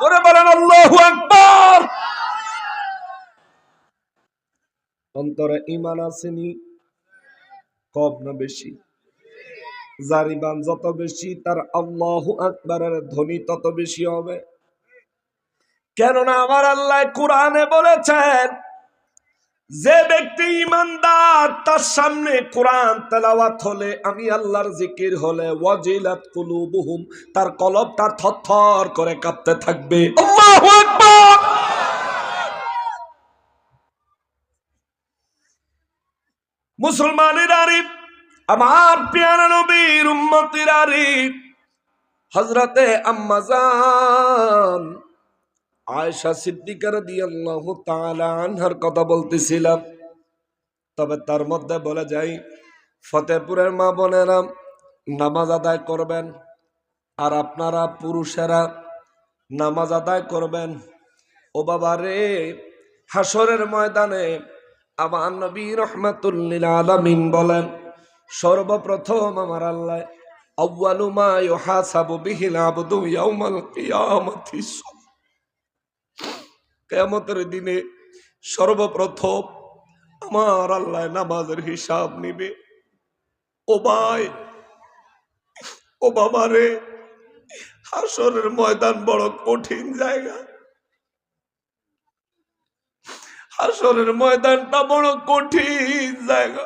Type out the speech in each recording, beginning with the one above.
জোরে বলেন, আল্লাহু আকবার! অন্তরে ইমান আসেনি, কম না বেশি। যার ইমান যত বেশি, তার আল্লাহু আকবারের ধ্বনি তত বেশি হবে। কেননা আমার আল্লাহ কোরআনে বলেছেন যে ব্যক্তি ইমানদার তার সামনে কোরআন তেলাওয়াত হলে আমি আল্লাহর জিকির হলে ওয়াজিলাত কুলুবুহুম তার কলবটা থরথর করে কাঁপতে থাকবে। আল্লাহু আকবার! মুসলমানের আরিফ আমার পেয়ারা নবীর উম্মতির আরিফ হজরতে আম্মাজান আয়েশা সিদ্দিকার রাদিয়াল্লাহু তাআলা আনহার কথা বলতেছিলাম। তবে তার মধ্যে বলে যাই ফতেপুরের মা বোনেরা নামাজ আদায় করবেন আর আপনারা পুরুষেরা নামাজ আদায় করবেন। ও বাবা রে হাসরের ময়দানে আমার নবী রহমাতুল্লিল আলামিন বলেন, সর্বপ্রথম আমার আল্লাহ আউয়ালু মা ইউহাসাবু বিহিল আবদু ইয়াউমাল কিয়ামাতি কেয়ামতের দিনে সর্বপ্রথম আমার আল্লাহ নামাজের হিসাব নিবে। ও ভাই, ও বাবা রে হাসরের ময়দান বড় কঠিন জায়গা। হাসরের ময়দানটা বড় কঠিন জায়গা।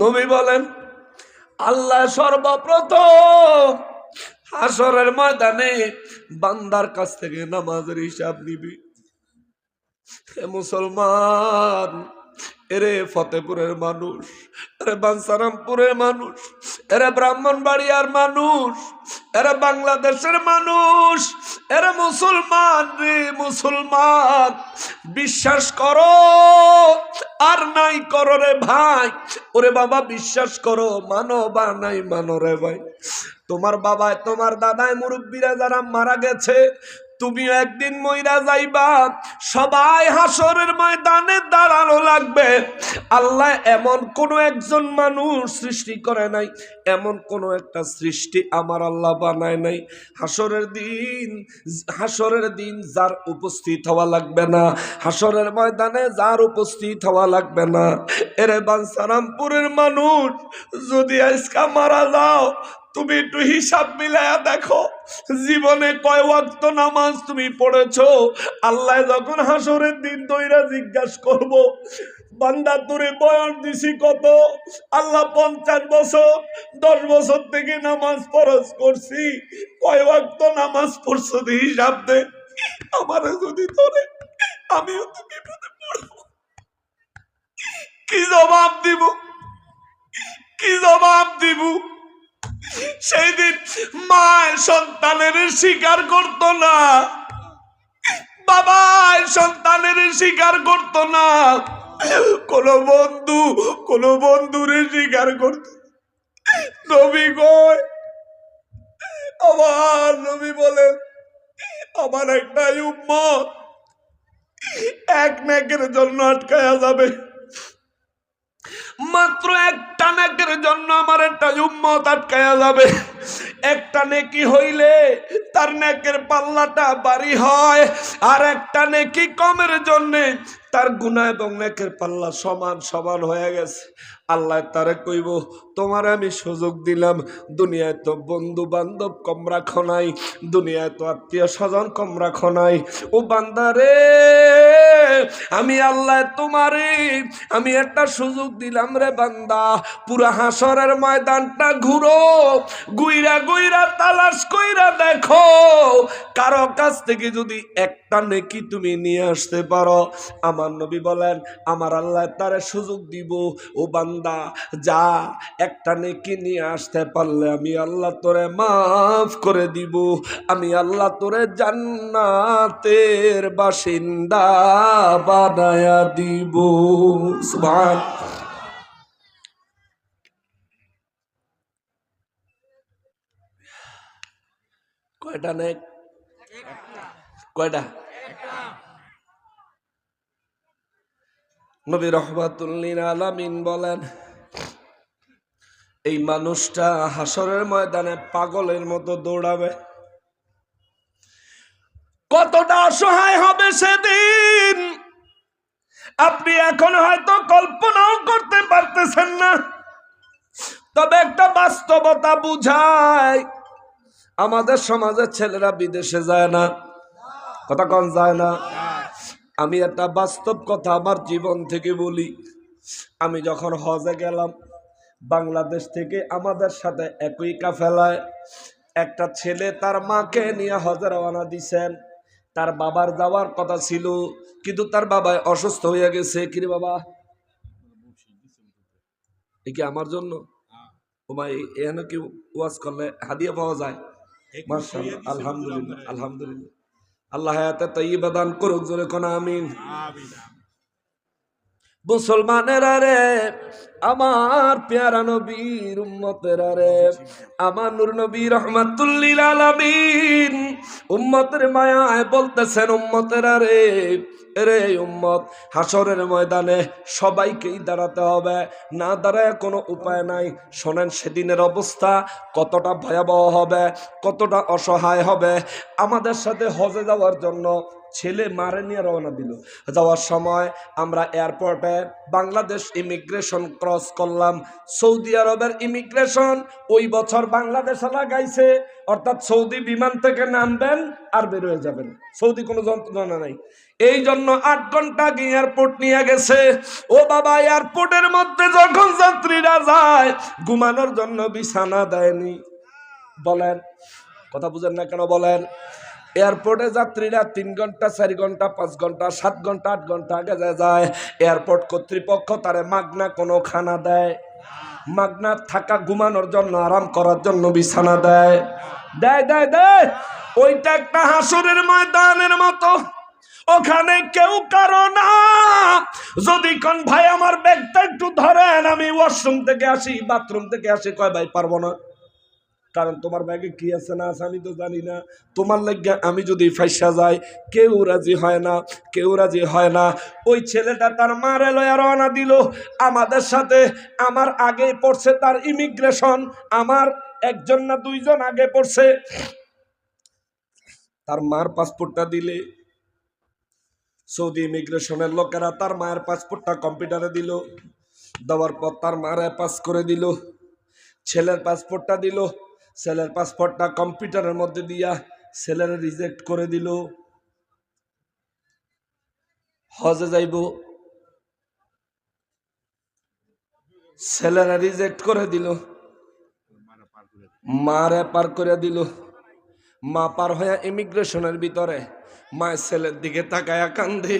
নবী বলেন, আল্লাহ সর্বপ্রথম হাসরের ময়দানে বান্দার কাছ থেকে নামাজের হিসাব নিবি। মুসলমান, এরে ফতেপুরের মানুষ, এরে বানসারামপুরের মানুষ, এরে ব্রাহ্মণবাড়িয়ার মানুষ, এরে বাংলাদেশের মানুষ, এরে মুসলমান রে মুসলমান। বিশ্বাস করো, আর নাই করো রে ভাই। ওরে বাবা, বিশ্বাস করো, মানো বা নাই, মানো রে ভাই। তোমার বাবায়, তোমার দাদায় মুরব্বীরা যারা মারা গেছে, তুমিও একদিন মইরা যাইবা। সবাই হাসরের ময়দানে দাঁড়ানো লাগবে। আল্লাহ এমন কোন একজন মানুষ সৃষ্টি করে নাই, এমন কোন একটা সৃষ্টি আমার আল্লাহ বানায় নাই। হাসরের দিন হাসরের দিন যার উপস্থিত হওয়া লাগবে না, হাসরের ময়দানে যার উপস্থিত হওয়া লাগবে না। এরে বানসারামপুরের মানুষ, যদি আজকা মারা যাও তুমি একটু হিসাব মিলায়া দেখো। জীবনে কয় ওয়াক্ত নামাজ তুমি পড়েছো? আল্লাহ যখন হাসরের দিন দইরা জিজ্ঞাসা করব, বান্দা তোরে বয়স দিছি কত? আল্লাহ পঞ্চাশ বছর, দশ বছর থেকে নামাজ ফরজ করছি। কয় ওয়াক্ত নামাজ পড়ছো হিসাব দে। আমারে যদি তোরে আমিও তো বিপদে পড়ব। কি জবাব দিব? কি জবাব দিব? সেই দিন মায় সন্তানের স্বীকার করতো না। বাবাই সন্তানের স্বীকার করতো না। কোন বন্ধু, কোন বন্ধুরে স্বীকার করত। নবী কয়, আমার নবী বলে, আমার একটা উম্মত, এক নাকের জন্য আটকায়া যাবে। মাত্র একটা নেকের জন্য আমার একটা উম্মত আটকায়া যাবে। একটা নেকি হইলে তার নেকের পাল্লাটা বাড়ি হয়, আর একটা নেকি কমের জন্য তার গুণা এবং নেকের পাল্লা সমান সমান হয়ে গেছে। আল্লাহ তারে কইব, তোমার আমি সুযোগ দিলাম, দুনিয়ায় তো বন্ধু বান্ধব কম রাখো নাই, দুনিয়ায় তো আত্মীয় স্বজন কম রাখো নাই। ও বান্দারে আমি আল্লাহ তোমারে, আমি একটা সুযোগ দিলাম রে বান্দা। পুরা হাসরের ময়দানটা ঘুরো, গুইরা গুইরা তালাশ কইরা দেখো। কারও কাছ থেকে যদি একটা নেকি তুমি নিয়ে আসতে পারো, আমার নবী বলেন, আমার আল্লাহ তারে সুযোগ দিব। ও বান্দা, যা একটা নেকি নিয়ে আসতে পারলে আমি আল্লাহ তোরে মাফ করে দিব। আমি আল্লাহ তোরে জান্নাতের বাসিন্দা বানায়া দিব। কয়টা নেক? কয়টা? নবী রহমাতুল্লিন আলামিন বলেন, এই মানুষটা হাসরের ময়দানে পাগলের মতো দৌড়াবে। কতটা অসহায় হবে সেদিন? আপনি এখন হয়তো কল্পনাও করতে পারতেছেন না। তবে একটা বাস্তবতা বুঝায় আমাদের সমাজের ছেলেরা বিদেশে যায় না। কথা কন, যায় না। আমি একটা বাস্তব কথা আমার জীবন থেকে বলি। আমি যখন হজে গেলাম বাংলাদেশ থেকে আমাদের সাথে একই কাফেলায় একটা ছেলে তার মাকে নিয়ে হজে রওনা দিছেন। তার বাবার যাওয়ার কথা ছিল কিন্তু তার বাবা অসুস্থ হয়ে গেছে। কিরে বাবা? এ কি আমার জন্য? ও ভাই এখানে কি ওয়াজ করলে হাদিয়া পাওয়া যায়? মার্শাল্লাহ আলহামদুলিল্লাহ আলহামদুলিল্লাহ। আল্লাহ হায়াতে তৈবা দান করুক জোরে কোন আমিন। মুসলমানেরা রে আমার পেয়ারা নবীর উম্মতেরা রে। আমার নূর নবী রহমাতুল্লিল আলামিন উম্মতের মায়ায় বলতেছেন, উম্মতেরা রে রে উম্মত হাসরের ময়দানে সবাইকেই দাঁড়াতে হবে। না দাঁড়ায় কোনো উপায় নাই। শোনেন সেদিনের অবস্থা কতটা ভয়াবহ হবে, কতটা অসহায় হবে। আমাদের সাথে হজে যাওয়ার জন্য ছেলে মারে নিয়ে রওনা দিল। যাওয়ার সময় আমরা এয়ারপোর্টে বাংলাদেশ ইমিগ্রেশন ক্রস করলাম। সৌদি আরবের ইমিগ্রেশন ওই বছর বাংলাদেশে লাগাইছে। অর্থাৎ সৌদি বিমান থেকে নামবেন আর বের হয়ে যাবেন। সৌদি কোনো যন্ত্রণা নাই। এই জন্য আট ঘণ্টা আগে এয়ারপোর্ট নিয়ে গেছে। ও বাবা এয়ারপোর্টের মধ্যে যখন যাত্রীরা যায়, ঘুমানোর জন্য বিছানা দেয়নি। বলেন, কথা বুঝেন না কেন বলেন? এয়ারপোর্টে যাত্রীরা তিন ঘণ্টা, চারি ঘণ্টা, পাঁচ ঘণ্টা, সাত ঘণ্টা, আট ঘণ্টা আগে যায় এয়ারপোর্ট কর্তৃপক্ষ তারে মাগনা কোনো খানা দেয়। মাগনা থাকা ঘুমানোর জন্য, আরাম করার জন্য বিছানা দেয়। দেয় দেয় দেয়। ওইটা একটা হাসরের ময়দানের মতো। ওখানে কেউ কারও না। যদি কোন ভাই আমার ব্যাগটা একটু ধরেন, আমি ওয়াশরুম থেকে আসি বাথরুম থেকে আসি, কয় ভাই পারব না? কারণ তোমার ব্যাগে কি আছে না আছে আমি তো জানি না। তোমার লাগিয়া আমি যদি ফাইসা যাই, কেউ রাজি হয় না, কেউ রাজি হয় না। ওই ছেলেটা তার মারে লয়া রওনা দিল। আমাদের সাথে আমার আগে পড়ছে তার ইমিগ্রেশন আমার একজন না দুইজন আগে পড়ছে। তার মার পাসপোর্টটা দিলে। সৌদি ইমিগ্রেশনের লোকেরা তার মায়ের পাসপোর্টটা কম্পিউটারে দিল। দেওয়ার পর তার মারে পাস করে দিল। ছেলের পাসপোর্টটা দিল। ছেলের পাসপোর্টটা কম্পিউটারের মধ্যে দিয়া ছেলের রিজেক্ট করে দিল। হজে যাইব। ছেলেরা রিজেক্ট করে দিল। মারে পার করে দিল। মা পার হয়ে ইমিগ্রেশনের ভিতরে। মায়ের ছেলের দিকে তাকায়া কান্দে।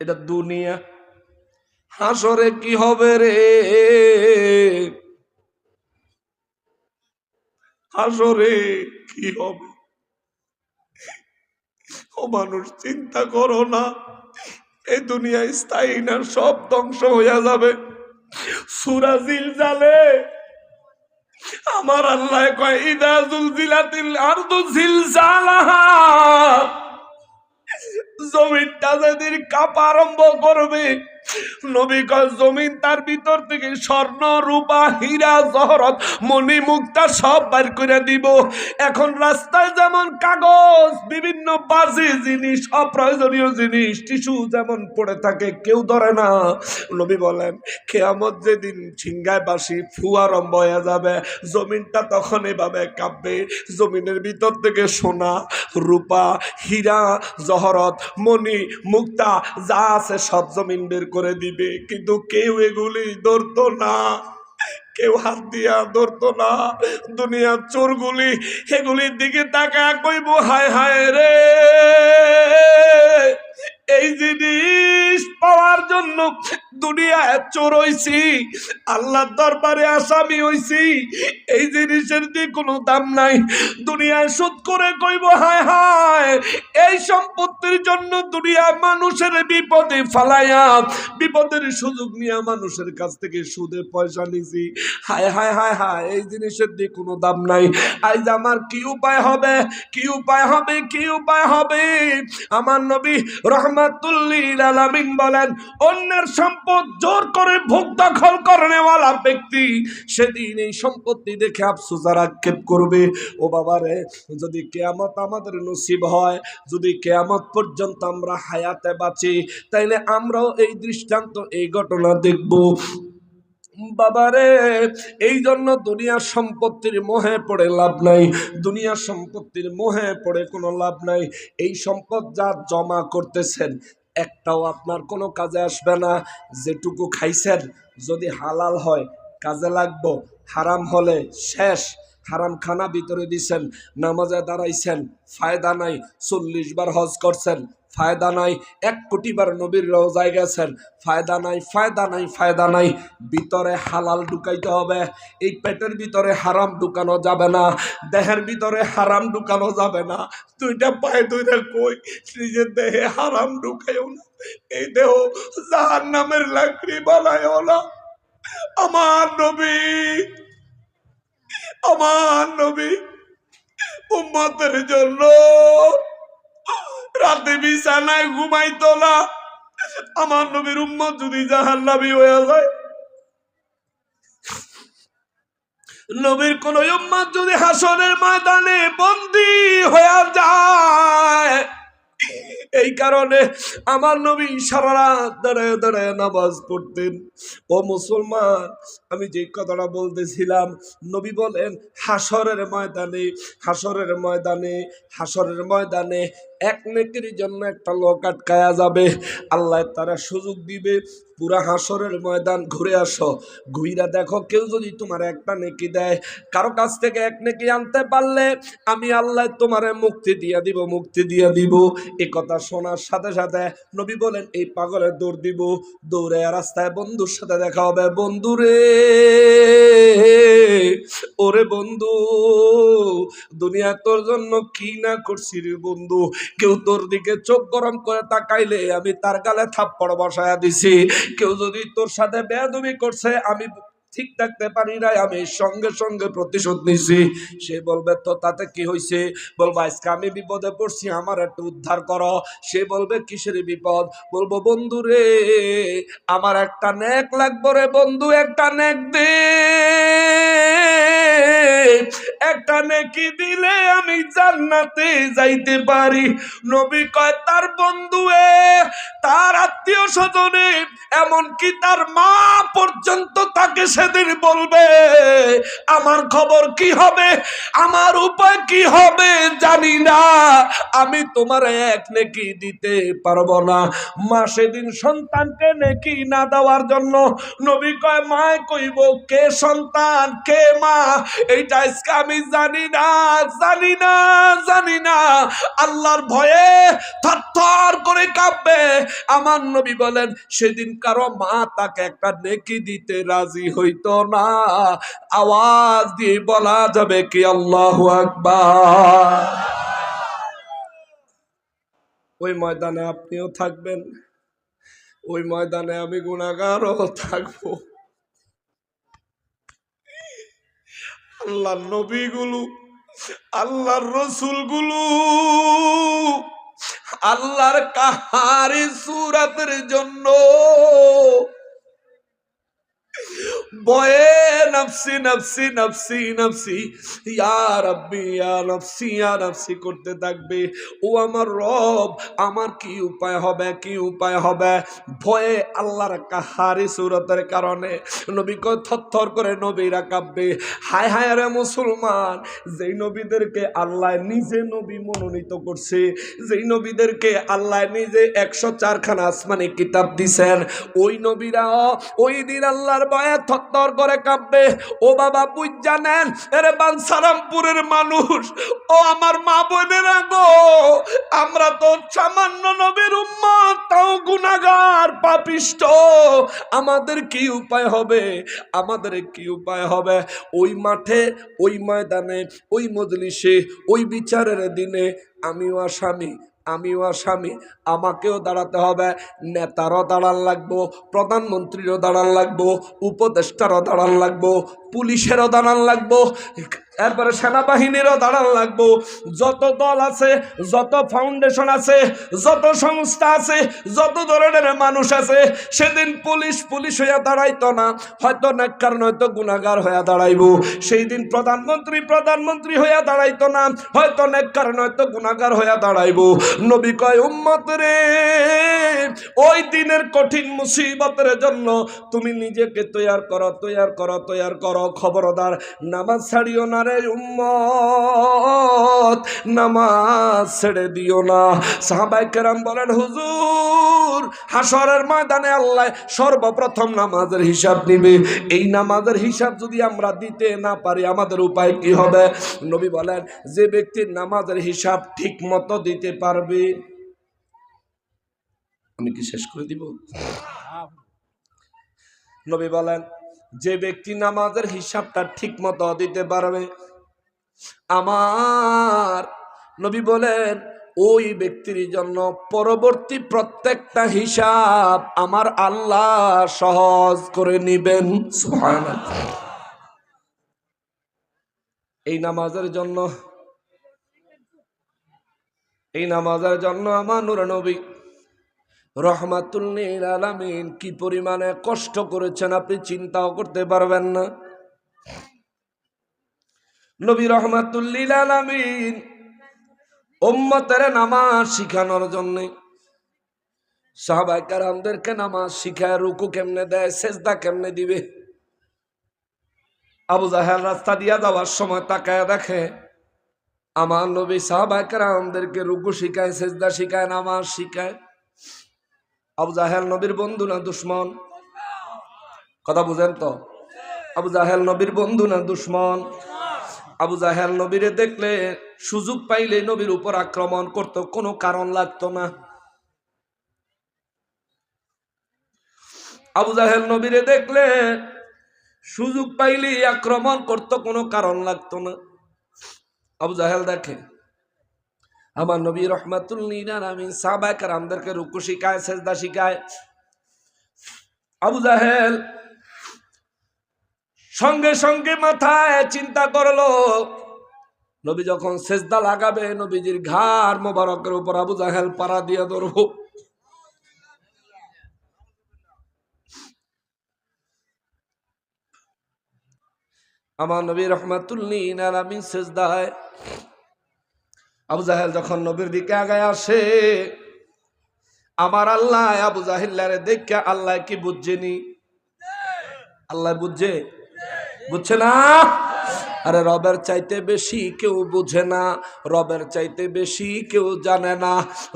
এটা দুনিয়া। হাসরে কি হবে রে? হাসরে কি হবে? ও মানুষ, চিন্তা করো না। এই দুনিয়া স্থায়ী না, সব ধ্বংস হইয়া যাবে। সুরাজিল জালে আমার আল্লাহ কয়, ইদা জুলজিলাতিল আরদু জিলজালাহা। জমিনটা যেদিন কাঁপা আরম্ভ করবে জমিন তার ভিতর থেকে স্বর্ণ, রূপা, হীরা, জহরত, মণি, মুক্তা সব বাইর করে দিব। এখন রাস্তায় যেমন কাগজ, বিভিন্ন বাজে জিনিস, অপ্রয়োজনীয় জিনিস যেমন পড়ে থাকে, কেউ ধরে না। নবী বলেন, কেয়ামত যেদিন ছিঙ্গায় বাসি ফু আরম্ভ হয়ে যাবে, জমিনটা তখন এভাবে কাঁপবে। জমিনের ভিতর থেকে সোনা, রূপা, হীরা, জহরত, মণি, মুক্তা, যা আছে সব জমিন বের করে দিবে, কিন্তু কেউ এগুলি ধরত না। কেউ হাত দিয়া ধরত না। দুনিয়ার চোরগুলি এগুলির দিকে তাকা কইব, হায় হায় রে! এই জিনিস পাওয়ার জন্য দুনিয়ায় চোর হইছি, আল্লাহর দরবারে আসামি হইছি। এই জিনিসের দিয়ে কোনো দাম নাই। দুনিয়ায় সুদ করে কইব, হায় হায়। এই সম্পত্তির জন্য দুনিয়ায় মানুষের বিপদে ফালাইয়া, বিপদের সুযোগ নিয়ে মানুষের কাছ থেকে সুদে পয়সা নিছি। হায় হায় হায় হায়, এই জিনিসের দিয়ে কোনো দাম নাই। আজ আমার কি উপায় হবে? কি উপায় হবে? কি উপায় হবে? আমার নবী রহমান রহমাতুল্লিল আলামিন বলেন, অন্যের সম্পদ জোর করে ভোগ দখল করেনেওয়ালা ব্যক্তি সেদিন এই সম্পত্তি দেখে আফসোস আর আক্ষেপ করবে। ও বাবারে, যদি কেয়ামত আমাদের নসিব হয়, যদি কেয়ামত পর্যন্ত আমরা হায়াতে বাঁচি, তাইলে আমরাও এই দৃষ্টান্ত, এই ঘটনা দেখব। বাবারে এই জন্য দুনিয়ার সম্পত্তির মোহে পড়ে লাভ নাই। দুনিয়ার সম্পত্তির মোহে পড়ে কোনো লাভ নাই। এই সম্পদ যা জমা করতেছেন, একটাও আপনার কোনো কাজে আসবে না। যেটুকু খাইছেন, যদি হালাল হয়, কাজে লাগবো। হারাম হলে শেষ। হারাম খানা ভিতরে দিছেন, নামাজে দাঁড়াইছেন, ফায়দা নাই। চল্লিশ বার হজ করছেন ফায়দা নাই, এক কোটি বার নবীর রোজায় গেছেন। ফায়দা নাই ফায়দা নাই ফায়দা নাই। ভিতরে হালাল ঢুকাইতে হবে। এই পেটের ভিতরে হারাম ঢুকানো যাবে না। দেহের ভিতরে হারাম ঢুকানো যাবে না। দুইটা পায়ে দুইটা কই, নিজের দেহে হারাম ঢুকাইও না। এই দেহ জাহান নামের লাকড়ি বানায়ও না। আমার নবী আমার নবী, উম্মতের জন্য রাতে বিছানায় ঘুমাইতো না আমার নবীর উম্মত যদি জাহান নাবি হয়ে যায়, নবীর কোন উম্মত যদি হাসনের ময়দানে বন্দি হয়ে যায়, এই কারণে আমার নবী সারা রাত দাঁড়ায় দাঁড়ায় নামাজ পড়তেন। ও মুসলমান, আমি যে কথাটা বলতেছিলাম, নবী বলেন, হাসরের ময়দানে হাসরের ময়দানে হাসরের ময়দানে এক নেকির জন্য একটা লোক আটকায়া যাবে। আল্লাহ তারা সুযোগ দিবে। পুরা হাসরের ময়দান ঘুরে আসো। ঘুইরা দেখো, কেউ যদি তোমার একটা নেকি দেয়, কারও কাছ থেকে এক নেকি আনতে পারলে আমি আল্লাহ তোমারে মুক্তি দিয়া দিব, মুক্তি দিয়া দিব। এ কথা শোনার সাথে সাথে নবী বলেন, এই পাগলের দৌড় দিব। দৌড়ে রাস্তায় বন্ধুর সাথে দেখা হবে। বন্ধু রে ওরে বন্ধু, দুনিয়া তোর জন্য কি না করছি রে বন্ধু? কেউ তোর দিকে চোখ গরম করে তাকাইলে আমি তার গালে থাপ্পড় বসায়া দিছি। কেউ যদি তোর সাথে বেয়াদবি করছে, আমি ঠিক থাকতে পারি না আমি সঙ্গে সঙ্গে প্রতিশোধ নিছি। সে বলবে, তো তাতে কি হয়েছে বলব, আজকে আমি বিপদে পড়ছি, আমার একটু উদ্ধার করো। সে বলবে, কিসের বিপদ? বলব, বন্ধু রে, আমার একটা নেক লাগবো রে বন্ধু, একটা নেক দে। একটা নেকি দিলে আমি জান্নাতে যাইতে পারি। নবী কয়, তার বন্ধু এ তার আত্মীয় স্বজনে, এমনকি তার মা পর্যন্ত তাকে সেদিন বলবে, আমার খবর কি হবে? আমার উপায় কি হবে? জানি না। আমি তোমার এক নেকি দিতে পারব না। মা সেদিন সন্তানকে নেকি না দেওয়ার জন্য নবী কয়, মায় কইব, কে সন্তান, কে মা? এইটা আজকে আমি জানি না জানি না জানি না। আল্লাহর ভয়ে থরথর করে কাঁপবে। আমার নবী বলেন, সেদিন কারও মা তাকে একটা নেকি দিতে রাজি হইতো না। আওয়াজ দিয়ে বলা যাবে কি আল্লাহ আকবার। ওই ময়দানে আপনিও থাকবেন। ওই ময়দানে আমি গুণাগারও থাকব। আল্লাহর নবীগুলো আল্লাহর রসুলগুলো আল্লাহর কাহারি সুরাতের জন্য বয়ে নফসি নফসি নফসি নফসি। ইয়া রাব্বি, ইয়া নফসি ইয়া নফসি করতে থাকবে। ও আমার রব, আমার কি উপায় হবে, কি উপায় হবে? ভয়ে আল্লাহর কাহারি সুরতের কারণে নবী কয়, থরথর করে নবীরা কাঁপবে। হায় হায় রে মুসলমান, যেই নবীদেরকে আল্লাহ নিজে নবী মনোনীত করছে, যেই নবীদেরকে আল্লাহ নিজে একশো চারখানা আসমানি কিতাব দিছেন, ওই নবীরা ওই দিন আল্লাহর ভয়ে থরথর করে কাঁপবে। ও বাবা, বুঝ জানেন এরে বানসারামপুরের মানুষ। ও আমার মা বোনেরা গো আমরা তো সামান্য নবীর উম্মত, তাও গুনাগার পাপিষ্ট। আমাদের কি উপায় হবে? আমাদের কি উপায় হবে? ওই মাঠে, ওই ময়দানে, ওই মজলিসে, ওই বিচারের দিনে আমিও আসামি। আমিও আসামি আমাকেও দাঁড়াতে হবে। নেতারও দাঁড়ান লাগবো প্রধানমন্ত্রীরও দাঁড়ান লাগবো উপদেষ্টারও দাঁড়ান লাগবো। পুলিশেরও দাঁড়ান লাগবো, এরপরে সেনাবাহিনীরও দাঁড়ান লাগবো। যত দল আছে, যত ফাউন্ডেশন আছে, যত সংস্থা আছে, যত ধরনের মানুষ আছে, সেদিন পুলিশ পুলিশ হইয়া দাঁড়াইতো না। হয়তো নেককার, নয়তো গুণাগার হইয়া দাঁড়াইবো। সেই দিন প্রধানমন্ত্রী প্রধানমন্ত্রী হইয়া দাঁড়াইতো না। হয়তো নেককার, নয়তো গুণাগার হইয়া দাঁড়াইবো। নবী কয়, উম্মত রে, ওই দিনের কঠিন মুসিবতের জন্য তুমি নিজেকে তৈয়ার করো তৈয়ার করো তৈয়ার করো। খবরদার নামাজ ছাড়িও না রে উম্মত নামাজ ছেড়ে দিও না। সাহাবাই কেরাম বলেন হুজুর হাসরের ময়দানে আল্লাহ সর্বপ্রথম নামাজের হিসাব নিবে। এই নামাজের হিসাব যদি আমরা দিতে না পারি আমাদের উপায় কি হবে? নবী বলেন যে ব্যক্তির নামাজের হিসাব ঠিক মতো দিতে পারবে আমি কি শেষ করে দিব? নবী বলেন যে ব্যক্তি নামাজের হিসাবটা ঠিক মতো দিতে পারবে, আমার নবী বলেন, ওই ব্যক্তির জন্য পরবর্তী প্রত্যেকটা হিসাব আমার আল্লাহ সহজ করে নিবেন। এই নামাজের জন্য, এই নামাজের জন্য আমার নুর নবী রহমাতুল্লিল আলামিন, কি পরিমাণে কষ্ট করেছেন আপনি চিন্তাও করতে পারবেন না। নবী রহমাতুল্লিল আলামিন উম্মতের নামাজ শিখানোর জন্য সাহাবাই কারামদেরকে নামাজ শিখায়, রুকু কেমনে দেয়, সেজদা কেমনে দিবে? আবু জাহেল রাস্তা দিয়া যাওয়ার সময় তাকায় দেখে, আমার নবী সাহাবাই কারামদেরকে রুকু শিখায়, সেজদা শিখায়, নামাজ শিখায়। আবু জাহেল নবীর বন্ধু না দুশ্মন? কথা বুঝেন তো? আবু জাহেল নবীর বন্ধু না দুশ্মন? আবু জাহেল নবীরে দেখলে সুযোগ পাইলে নবীর উপর আক্রমণ করত, কোনো কারণ লাগতো না। আবু জাহেল নবীরে দেখলে সুযোগ পাইলে আক্রমণ করত, কোনো কারণ লাগতো না। আবু জাহেল দেখে আমার নবী রহমাতুল্লিন আমি সাহবাকার আমাদেরকে রুকু শিখায়, সেজদা শিখায়। আবু জাহেল সঙ্গে সঙ্গে মাথায় চিন্তা করল, নবী যখন সেজদা লাগাবে, নবীজির ঘাড় মোবারকের উপর আবু জাহেল পাড়া দিয়ে ধরবো। আমার নবী রহমাতুল্লিন আমি সেজদায় আবু জাহেল যখন নবীর দিকে আগায় আসে, আমার আল্লাহ আবু জাহিল্লারে দেখে আল্লাহ কি বুঝছেনি আল্লাহ বুঝছে? বুঝছে না? আরে রবের চাইতে বেশি কেউ বুঝে না, রবের চাইতে বেশি কেউ জানে না,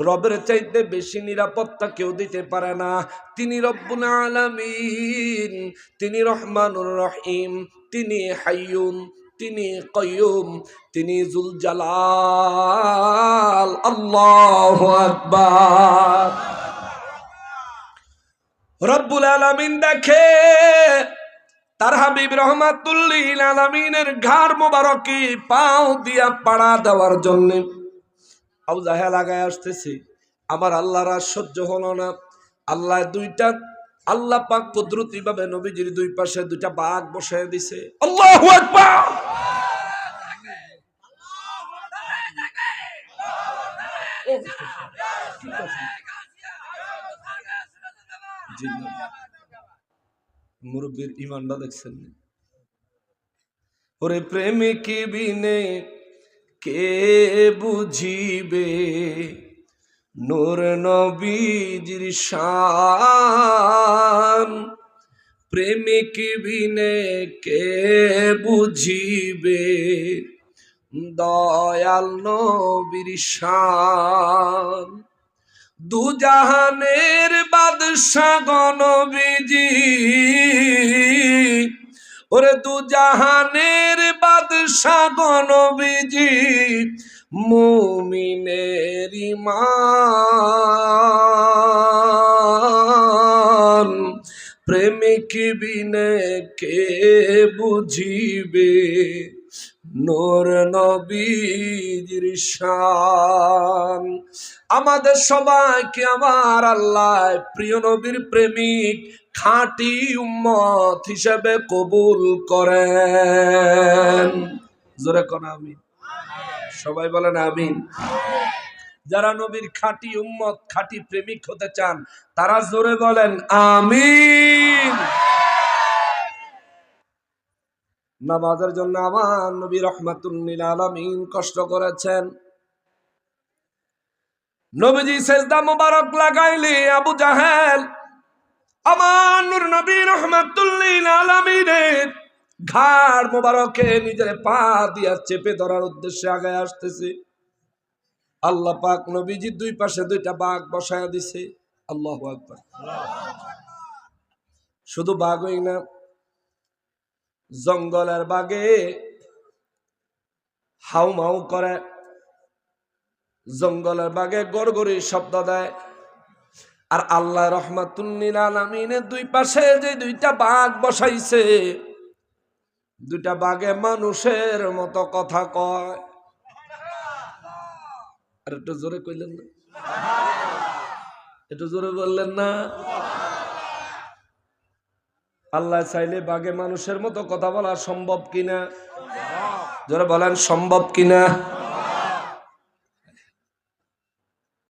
রবের চাইতে বেশি নিরাপত্তা কেউ দিতে পারে না। তিনি রব্বুল আলামিন, তিনি রহমানুর রহিম, তিনি হাইয়ুম তিনি কয়ুম, তিনি জুল জালাল আল্লাহ আকবার। রব্বুল আলামিন দেখে, তার হাবিব রহমাতুল্লিল আলামিনের ঘাড় মোবারকে পাও দিয়া পাড়া দেওয়ার জন্য। আবু জাহেল আগায় আসতেছে, আমার আল্লাহর আর সহ্য হলো না। আল্লাহ দুইটা আল্লাহ পাক কুদরতি ভাবে নবীজির দুই পাশে দুইটা বাঘ বসায় দিছে। আল্লাহু আকবার! মুরব্বীর ইমানটা দেখছেন ওরে প্রেমিক বিনে কে বুঝিবে? নূর নবীজির শান। প্রেমিক বিনে কে বুঝিবে? দয়াল নবীর শান। দুজাহানের বাদশাহ গণবিজি। ওরে দুজাহানের বাদশাহ গণবিজি। মুমিনের ইমান প্রেমিক বিনে কে বুঝিবে? নোর নবীর শান আমাদের সবাইকে আমার আল্লাহ প্রিয় নবীর প্রেমিক, খাঁটি উম্মত হিসেবে কবুল করেন। জোরে কোন, আমিন। সবাই বলেন আমিন। যারা নবীর খাঁটি উম্মত, খাঁটি প্রেমিক হতে চান, তারা জোরে বলেন আমিন। নামাজের জন্য আমার নবী রহমাতুল্লিল আলামিন কষ্ট করেছেন। নবীজি সেজদা মুবারক লাগাইলি আবু জাহেল, আমার নবী রহমাতুল্লিল আলামিনের ঘাড় মোবারকে নিজের পা দিয়া চেপে ধরার উদ্দেশ্যে আগে আসতেছে। আল্লাহ পাক নবীজি দুই পাশে দুইটা বাঘ বসায়া দিছে। আল্লাহ আকবার। শুধু বাঘই না, জঙ্গলের বাগে হাউ মাউ করে। জঙ্গলের বাগে গড়গড়ি শব্দ দেয়। আর আল্লাহ রহমাতুল্লিল দুই পাশে যে দুইটা বাঘ বসাইছে দুইটা বাঘে মানুষের মতো কথা কয়। আর একটু জোরে কইলেন না? একটু জোরে বললেন না? আল্লাহ চাইলে বাঘে মানুষের মতো কথা বলা সম্ভব কিনা? জোরে বলেন, সম্ভব কিনা?